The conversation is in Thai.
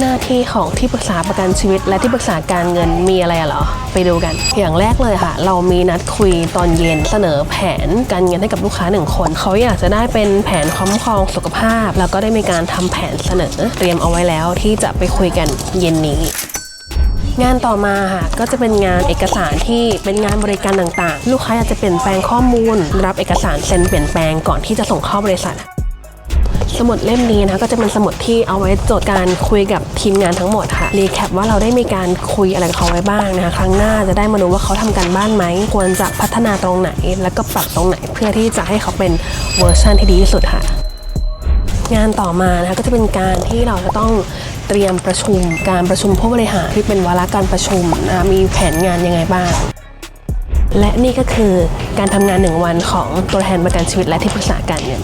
หน้าที่ของที่ปรึกษาประกันชีวิต และที่ปรึกษาการเงินมีอะไรเหรอ ไปดูกัน อย่างแรกเลยค่ะ เรามีนัดคุยตอนเย็นเสนอแผนการเงินให้กับลูกค้าหนึ่งคน เขาอยากจะได้เป็นแผนคุ้มครองสุขภาพ แล้วก็ได้มีการทำแผนเสนอ เตรียมเอาไว้แล้วที่จะไปคุยกันเย็นนี้งานต่อมาค่ะก็จะเป็นงานเอกสารที่เป็นงานบริการต่างๆ ลูกค้าอยากจะเปลี่ยนแปลงข้อมูล รับเอกสารเซ็นเปลี่ยนแปลงก่อนที่จะส่งเข้าบริษัท สมุดเล่มนี้นะคะก็จะเป็นสมุดที่เอาไว้จดการคุยกับทีมงานทั้งหมดค่ะรีแคปว่าเราได้มีการคุยอะไรกับเขาไว้บ้างนะคะครั้งหน้าจะได้มาดูว่าเขาทำการบ้านไหมควรจะพัฒนาตรงไหน แล้วก็ปรับตรงไหนเพื่อที่จะให้เขาเป็นเวอร์ชันที่ดีที่สุดค่ะงานต่อมานะคะก็จะเป็นการที่เราจะต้องเตรียมประชุม การประชุมผู้บริหารที่เป็นวาระการประชุมนะมีแผนงานยังไงบ้าง และนี่ก็คือการทำงานหนึ่งวันของตัวแทนประกันชีวิตและที่ปรึกษาการเงิน